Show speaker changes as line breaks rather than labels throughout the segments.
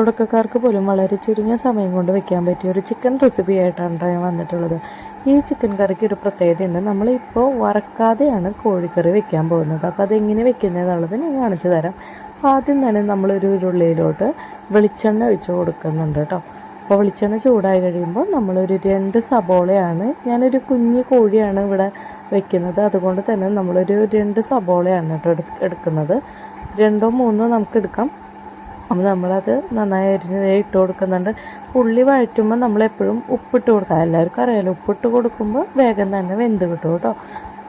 തുടക്കക്കാർക്ക് പോലും വളരെ ചുരുങ്ങിയ സമയം കൊണ്ട് വെക്കാൻ പറ്റിയ ഒരു ചിക്കൻ റെസിപ്പി ആയിട്ടാണ് ഞാൻ വന്നിട്ടുള്ളത്. ഈ ചിക്കൻ കറിക്ക് ഒരു പ്രത്യേകതയുണ്ട്. നമ്മളിപ്പോൾ വറക്കാതെയാണ് കോഴിക്കറി വെക്കാൻ പോകുന്നത്. അപ്പോൾ അതെങ്ങനെ വെക്കുന്നതെന്നുള്ളത് ഞാൻ കാണിച്ചു തരാം. ആദ്യം തന്നെ നമ്മളൊരു ഉരുളിയിലോട്ട് വെളിച്ചെണ്ണ ഒഴിച്ച് കൊടുക്കുന്നുണ്ട് കേട്ടോ. അപ്പോൾ വെളിച്ചെണ്ണ ചൂടായി കഴിയുമ്പോൾ നമ്മളൊരു രണ്ട് സബോളയാണ് ഞാനൊരു കുഞ്ഞു കോഴിയാണ് ഇവിടെ വെക്കുന്നത്. അതുകൊണ്ട് തന്നെ നമ്മളൊരു രണ്ട് സബോളയാണ് കേട്ടോ എടു- എടുക്കുന്നത്. രണ്ടോ മൂന്നോ നമുക്ക് എടുക്കാം. അപ്പോൾ നമ്മളത് നന്നായി അരിഞ്ഞ് ഇട്ട് കൊടുക്കുന്നുണ്ട്. ഉള്ളി വഴറ്റുമ്പോൾ നമ്മളെപ്പോഴും ഉപ്പിട്ട് കൊടുക്കുക. എല്ലാവർക്കും അറിയാലോ ഉപ്പിട്ട് കൊടുക്കുമ്പോൾ വേഗം തന്നെ വെന്ത് കിട്ടും കേട്ടോ.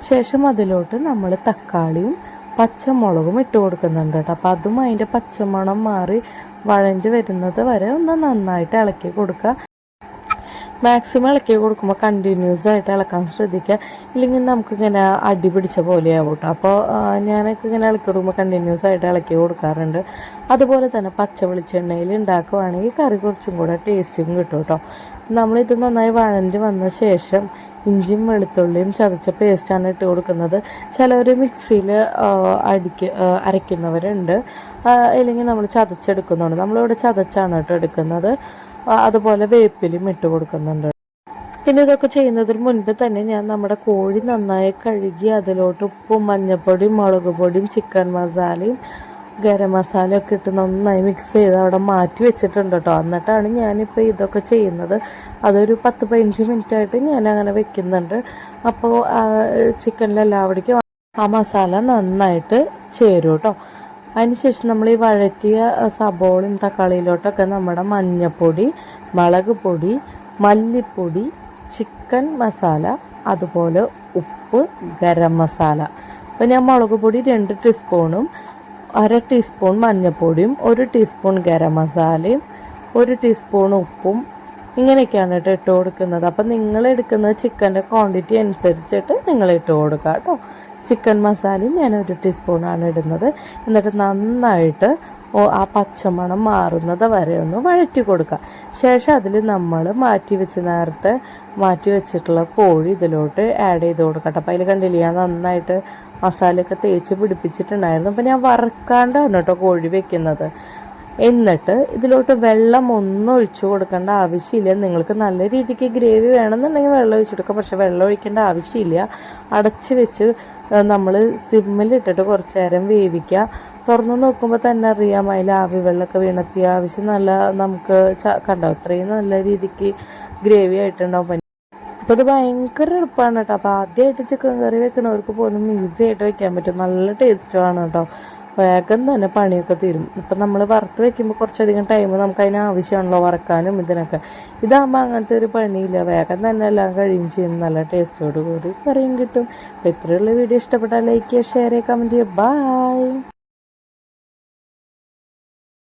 ശേഷം അതിലോട്ട് നമ്മൾ തക്കാളിയും പച്ചമുളകും ഇട്ട് കൊടുക്കുന്നുണ്ട് കേട്ടോ. അപ്പോൾ അതും അതിന്റെ പച്ചമണം മാറി വഴഞ്ഞ് വരുന്നത് വരെ ഒന്ന് നന്നായിട്ട് ഇളക്കി കൊടുക്കുക. മാക്സിമം ഇളക്കി കൊടുക്കുമ്പോൾ കണ്ടിന്യൂസ് ആയിട്ട് ഇളക്കാൻ ശ്രദ്ധിക്കുക. ഇല്ലെങ്കിൽ നമുക്കിങ്ങനെ അടി പിടിച്ച പോലെയാവും കേട്ടോ അപ്പോൾ ഞാനൊക്കെ ഇങ്ങനെ ഇളക്കി കൊടുക്കുമ്പോൾ കണ്ടിന്യൂസ് ആയിട്ട് ഇളക്കി കൊടുക്കാറുണ്ട്. അതുപോലെ തന്നെ പച്ച വെളിച്ചെണ്ണയിൽ ഉണ്ടാക്കുവാണെങ്കിൽ കറി കുറച്ചും കൂടെ ടേസ്റ്റും കിട്ടും കേട്ടോ നമ്മളിത് നന്നായി വഴഞ്ഞ് വന്ന ശേഷം ഇഞ്ചിയും വെളുത്തുള്ളിയും ചതച്ച പേസ്റ്റാണ് ഇട്ട് കൊടുക്കുന്നത്. ചിലവർ മിക്സിയിൽ അടിക്ക് അരയ്ക്കുന്നവരുണ്ട്. അല്ലെങ്കിൽ നമ്മൾ ചതച്ചെടുക്കുന്നുണ്ട് നമ്മളിവിടെ ചതച്ചാണ് കേട്ടോ എടുക്കുന്നത്. അതുപോലെ വേപ്പിലും ഇട്ട് കൊടുക്കുന്നുണ്ട്. പിന്നെ ഇതൊക്കെ ചെയ്യുന്നതിന് മുൻപ് തന്നെ ഞാൻ നമ്മുടെ കോഴി നന്നായി കഴുകി അതിലോട്ട് ഉപ്പും മഞ്ഞൾപ്പൊടിയും മുളക് പൊടിയും ചിക്കൻ മസാലയും ഗരം മസാല ഒക്കെ ഇട്ട് നന്നായി മിക്സ് ചെയ്ത് അവിടെ മാറ്റി വെച്ചിട്ടുണ്ട് കേട്ടോ എന്നിട്ടാണ് ഞാനിപ്പോൾ ഇതൊക്കെ ചെയ്യുന്നത്. അതൊരു പത്ത് പതിനഞ്ച് മിനിറ്റ് ആയിട്ട് ഞാൻ അങ്ങനെ വെക്കുന്നുണ്ട് അപ്പോൾ ചിക്കനിലെല്ലാവിടേക്കും ആ മസാല നന്നായിട്ട് ചേരും കേട്ടോ അതിനുശേഷം നമ്മൾ ഈ വഴറ്റിയ സബോളും തക്കാളിയിലോട്ടൊക്കെ നമ്മുടെ മഞ്ഞൾപ്പൊടി മുളക് പൊടി മല്ലിപ്പൊടി ചിക്കൻ മസാല അതുപോലെ ഉപ്പ് ഗരം മസാല. അപ്പോൾ ഞാൻ മുളക് പൊടി രണ്ട് ടീസ്പൂണും അര ടീസ്പൂൺ മഞ്ഞൾപ്പൊടിയും ഒരു ടീസ്പൂൺ ഗരം മസാലയും ഒരു ടീസ്പൂൺ ഉപ്പും ഇങ്ങനെയൊക്കെയാണ് കേട്ടോ ഇട്ട് കൊടുക്കുന്നത്. അപ്പം നിങ്ങൾ എടുക്കുന്ന ചിക്കന്റെ ക്വാണ്ടിറ്റി അനുസരിച്ചിട്ട് നിങ്ങൾ ഇട്ട് കൊടുക്കുക കേട്ടോ. ചിക്കൻ മസാലയും ഞാൻ ഒരു ടീസ്പൂണാണ് ഇടുന്നത്. എന്നിട്ട് നന്നായിട്ട് ആ പച്ചമണം മാറുന്നത് വരെ ഒന്ന് വഴറ്റി കൊടുക്കുക. ശേഷം അതിൽ നമ്മൾ മാറ്റി വെച്ച് നേരത്തെ മാറ്റി വെച്ചിട്ടുള്ള കോഴി ഇതിലോട്ട് ആഡ് ചെയ്ത് കൊടുക്കട്ടെ. അപ്പം അതിൽ കണ്ടില്ല ഞാൻ നന്നായിട്ട് മസാലയൊക്കെ തേച്ച് പിടിപ്പിച്ചിട്ടുണ്ടായിരുന്നു. അപ്പോൾ ഞാൻ വറക്കാണ്ടാണ് കേട്ടോ കോഴി വെക്കുന്നത്. എന്നിട്ട് ഇതിലോട്ട് വെള്ളം ഒന്നും ഒഴിച്ചു കൊടുക്കേണ്ട ആവശ്യമില്ല. നിങ്ങൾക്ക് നല്ല രീതിക്ക് ഗ്രേവി വേണമെന്നുണ്ടെങ്കിൽ വെള്ളം ഒഴിച്ചു കൊടുക്കാം. പക്ഷെ വെള്ളം ഒഴിക്കേണ്ട ആവശ്യമില്ല. അടച്ച് വെച്ച് നമ്മൾ സിമ്മിലിട്ടിട്ട് കുറച്ച് നേരം വേവിക്കുക. തുറന്നു നോക്കുമ്പോൾ തന്നെ അറിയാം അതിൽ ആവി വെള്ളമൊക്കെ വീണെത്തിയ ആവശ്യം നല്ല നമുക്ക് കണ്ടോ? അത്രയും നല്ല രീതിക്ക് ഗ്രേവി ആയിട്ടുണ്ടാവും. അപ്പോൾ ഇത് ഭയങ്കര എളുപ്പമാണ് കേട്ടോ. അപ്പോൾ ആദ്യമായിട്ട് ചിക്കൻ കറി വെക്കണവർക്ക് പോലും ഈസി ആയിട്ട് വെക്കാൻ പറ്റും. നല്ല ടേസ്റ്റുമാണ് കേട്ടോ. വേഗം തന്നെ പണിയൊക്കെ തീരും. ഇപ്പം നമ്മൾ വറുത്ത് വെക്കുമ്പോൾ കുറച്ചധികം ടൈം നമുക്ക് അതിന് ആവശ്യമാണല്ലോ വറക്കാനും ഇതിനൊക്കെ. ഇതാകുമ്പോൾ അങ്ങനത്തെ ഒരു പണിയില്ല. വേഗം തന്നെ എല്ലാം കഴിയും ചെയ്യും. നല്ല ടേസ്റ്റോട് കൂടി കറിയും കിട്ടും. അപ്പോൾ ഇത്രയുള്ള വീഡിയോ ഇഷ്ടപ്പെട്ടാൽ ലൈക്ക് ചെയ്യുക ഷെയർ ചെയ്യുക കമന്റ് ചെയ്യുക. ബൈ